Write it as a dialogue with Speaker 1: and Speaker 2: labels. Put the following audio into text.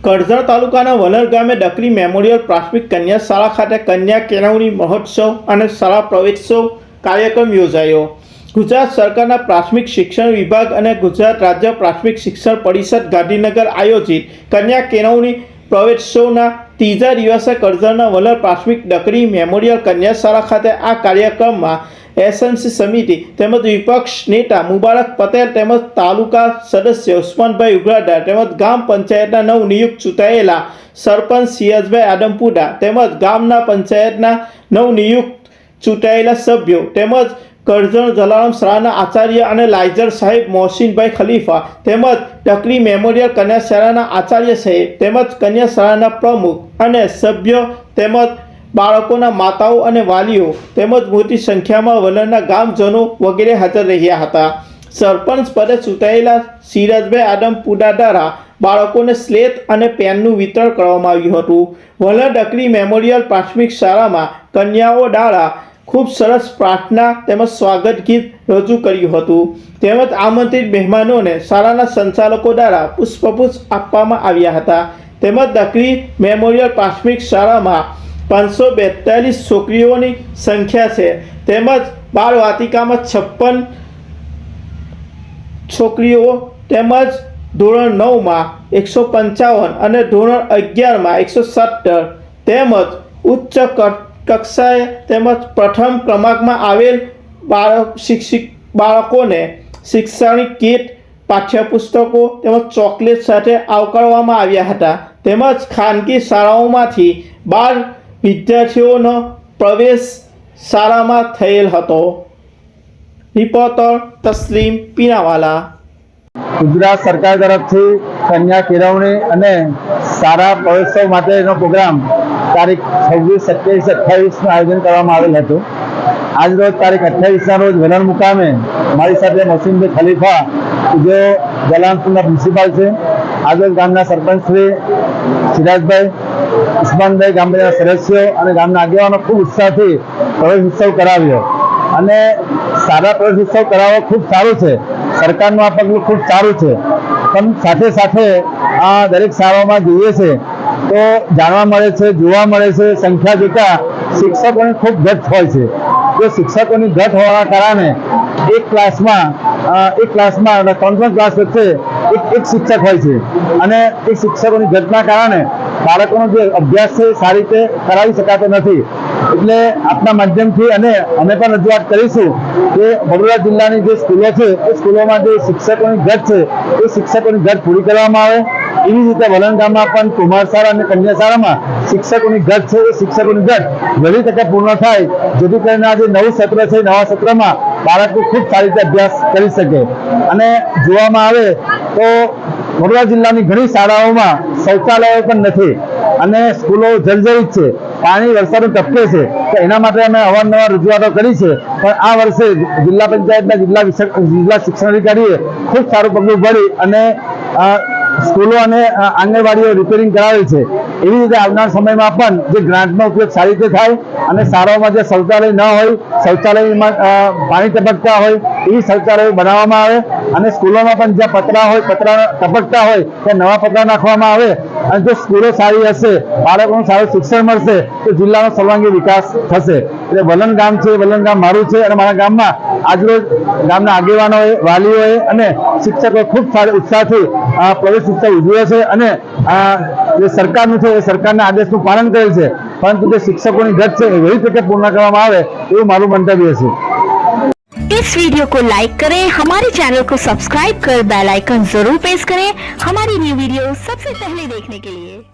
Speaker 1: કરજણ તાલુકાના વલર ગામે ડકરી મેમોરિયલ પ્રાથમિક કન્યા શાળા ખાતે કન્યા કેળવણી મહોત્સવ અને શાળા પ્રવેશોત્સવ કાર્યક્રમ યોજાયો. ગુજરાત સરકારના પ્રાથમિક શિક્ષણ વિભાગ અને ગુજરાત રાજ્ય પ્રાથમિક શિક્ષણ પરિષદ ગાંધીનગર આયોજિત કન્યા કેળવણી પ્રવેશોત્સવના ત્રીજા દિવસે કરજણના વલર પ્રાથમિક ડકરી મેમોરિયલ કન્યા શાળા ખાતે આ કાર્યક્રમમાં એસએમસી સમિતિ તેમજ વિપક્ષ નેતા મુબારક પટેલ તેમજ તાલુકા સદસ્ય ઉસ્માનભાઈ ઉઘરાડા તેમજ ગામ પંચાયતના નવ નિયુક્ત ચૂંટાયેલા સરપંચ સિયાજભાઈ આદમપુરા તેમજ ગામના પંચાયતના નવ નિયુક્ત ચૂંટાયેલા સભ્યો તેમજ કરજણ જલારામ શાળાના આચાર્ય અને લાઇઝર સાહેબ મોહસિનભાઈ ખલીફા તેમજ ટકરી મેમોરિયલ કન્યા શાળાના આચાર્ય સાહેબ તેમજ કન્યા શાળાના પ્રમુખ અને સભ્યો તેમજ બાળકોના માતાઓ અને વાલીઓ તેમજ મોટી સંખ્યામાં વલણના ગામજનો વગેરે હાજર રહ્યા હતા. સરપંચ પદે ચૂંટાયેલા સિરાજભાઈ આદમ દ્વારા બાળકોને સ્લેટ અને પેનનું વિતરણ કરવામાં આવ્યું હતું. વલણ ડકરી મેમોરિયલ પ્રાથમિક શાળામાં કન્યાઓ દ્વારા ખૂબ સરસ પ્રાર્થના તેમજ સ્વાગત ગીત રજૂ કર્યું હતું. તેમજ આમંત્રિત મહેમાનોને શાળાના સંચાલકો દ્વારા પુષ્પગુચ્છ આપવામાં આવ્યા હતા. તેમજ દકરી મેમોરિયલ પ્રાથમિક શાળામાં પાંચસો બેતાલીસ છોકરીઓની સંખ્યા છે. તેમજ બાળ વાતિકામાં છપ્પન છોકરીઓ તેમજ ધોરણ નવમાં એકસો પંચાવન અને ધોરણ અગિયારમાં એકસો સત્તર. તેમજ ઉચ્ચ કક્ષાએ તેમજ પ્રથમ ક્રમાંકમાં આવેલ બાળક શિક્ષિક, બાળકોને શૈક્ષણિક કીટ, પાઠ્યપુસ્તકો તેમજ ચોકલેટ સાથે આવકારવામાં આવ્યા હતા. તેમજ ખાનગી શાળાઓમાંથી બાર વિદ્યાર્થીઓનો પ્રવેશ શાળામાં થયેલ હતો. રિપોર્ટર તસ્લીમ પીનાવાલા
Speaker 2: ગુજરાત સરકાર તરફથી કન્યા કેળવણી અને સારા પ્રવેશો માટેનો પ્રોગ્રામ તારીખ છવ્વીસ, સત્યાવીસ અઠ્યાવીસનું આયોજન કરવામાં આવેલ હતું. આજ રોજ તારીખ અઠ્યાવીસના રોજ વેલણ મુકામે મારી સાથે મોસીમભાઈ ખલીફા, જે જલાલપુરના પ્રિન્સિપાલ છે આજરોજ ગામના સરપંચ શ્રી સિરાજભાઈ ઉસ્માનભાઈ ગામ પંચાયતના સદસ્યો અને ગામના આગેવાનો ખૂબ ઉત્સાહથી પ્રવેશ ઉત્સવ કરાવ્યો. અને સારા પ્રવેશ ઉત્સવ કરાવવો ખૂબ સારું છે. સરકારનું આ પગલું ખૂબ સારું છે. પણ સાથે સાથે આ દરેક શાળાઓમાં જોઈએ છે તો જાણવા મળે છે, જોવા મળે છે, સંખ્યા જોતા શિક્ષકોની ખૂબ ઘટ હોય છે. જો શિક્ષકોની ઘટ હોવાના કારણે એક ક્લાસમાં એક ક્લાસમાં અને ત્રણ ત્રણ ક્લાસ વચ્ચે એક એક શિક્ષક હોય છે. અને એ શિક્ષકોની ઘટના કારણે બાળકોનો જે અભ્યાસ છે સારી રીતે કરાવી શકાતો નથી. એટલે આપના માધ્યમથી અને અમે પણ રજૂઆત કરીશું કે વડોદરા જિલ્લાની જે સ્કૂલો છે, એ સ્કૂલોમાં જે શિક્ષકોની ઘટ છે, એ શિક્ષકોની ઘટ પૂરી કરવામાં આવે. એવી જ રીતે વલણગામમાં પણ કુમાર શાળા અને કન્યાશાળામાં શિક્ષકોની ઘટ છે, એ શિક્ષકોની ઘટ વહેલી તકે પૂર્ણ થાય, જેથી કરીને આ જે નવું સત્ર છે, નવા સત્રમાં બાળકો ખૂબ સારી રીતે અભ્યાસ કરી શકે. અને જોવામાં આવે તો વડોદરા જિલ્લાની ઘણી શાળાઓમાં શૌચાલયો પણ નથી. અને સ્કૂલો જર્જરિત છે. પાણી વરસાદનું ટપકે છે. તો એના માટે અમે અવારનવાર રજૂઆતો કરી છે. પણ આ વર્ષે જિલ્લા પંચાયતના જિલ્લા જિલ્લા શિક્ષણ અધિકારીએ ખૂબ સારું પગલું ભરી અને સ્કૂલો અને આંગણવાડીઓ રિપેરિંગ કરાવેલ છે. એવી રીતે આવનાર સમયમાં પણ જે ગ્રાન્ટનો ઉપયોગ સારી રીતે થાય અને શાળાઓમાં જે શૌચાલય ન હોય, શૌચાલયમાં પાણી ટપકતા હોય, એવી શૌચાલયો બનાવવામાં આવે અને સ્કૂલોમાં પણ જ્યાં પતરા હોય, પતરા ટપકતા હોય, ત્યાં નવા પતરા નાખવામાં આવે અને જો સ્કૂલો સારી હશે, બાળકોનું સારું શિક્ષણ મળશે, તો જિલ્લાનો સર્વાંગી વિકાસ થશે. એટલે વલણ ગામ છે, વલણ ગામ મારું છે અને મારા ગામમાં આજરોજ ગામના આગેવાનોએ વાલીઓએ અને શિક્ષકોએ ખૂબ સારા ઉત્સાહથી આ પ્રવેશ ઉત્સવ ઉજવ્યો છે અને આ જે સરકારનું છે એ સરકારના આદેશનું પાલન કરેલ છે પરંતુ જે શિક્ષકોની ઘટ છે એ વહેલી તકે પૂર્ણ કરવામાં આવે એવું મારું મંતવ્ય છે
Speaker 3: इस वीडियो को लाइक करें हमारे चैनल को सब्सक्राइब कर बेल आइकन जरूर प्रेस करें हमारी न्यू वीडियो सबसे पहले देखने के लिए